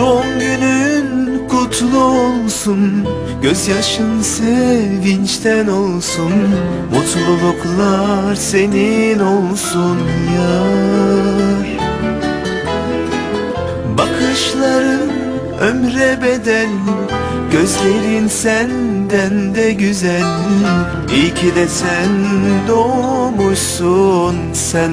Doğum günün kutlu olsun Gözyaşın sevinçten olsun Mutluluklar senin olsun yar. Bakışların ömre bedel Gözlerin senden de güzel. İyi ki de sen doğmuşsun sen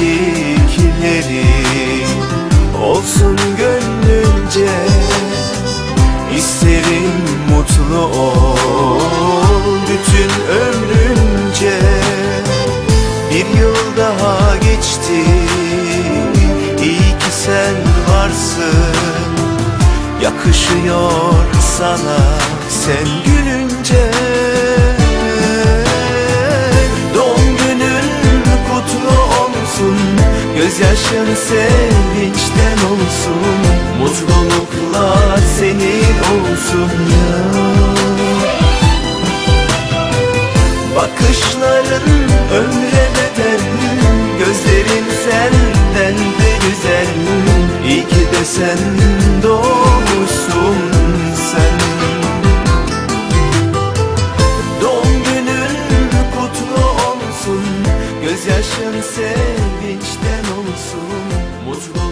Diledikleri olsun gönlünce İsterim mutlu ol bütün ömrünce. Bir yıl daha geçti iyi ki sen varsın. Yakışıyor sana sen gülünce Gözyaşın sevinçten olsun Mutluluklar senin olsun ya. Bakışların ömre bedel Gözlerin senden de güzel. İyi ki de sen doğmuşsun sen. Doğum günün kutlu olsun Gözyaşın sevinçten olsun mutlu